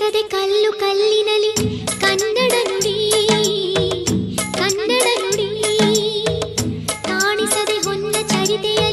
ಮಿಡಿಸದೆ ಕಲ್ಲು ಕಲ್ಲಿನಲ್ಲಿ ಕನ್ನಡ ನುಡಿ ಕನ್ನಡ ನುಡಿ. ಕಾಣಿಸದೆ ಹೊನ್ನ ಚರಿತೆಯ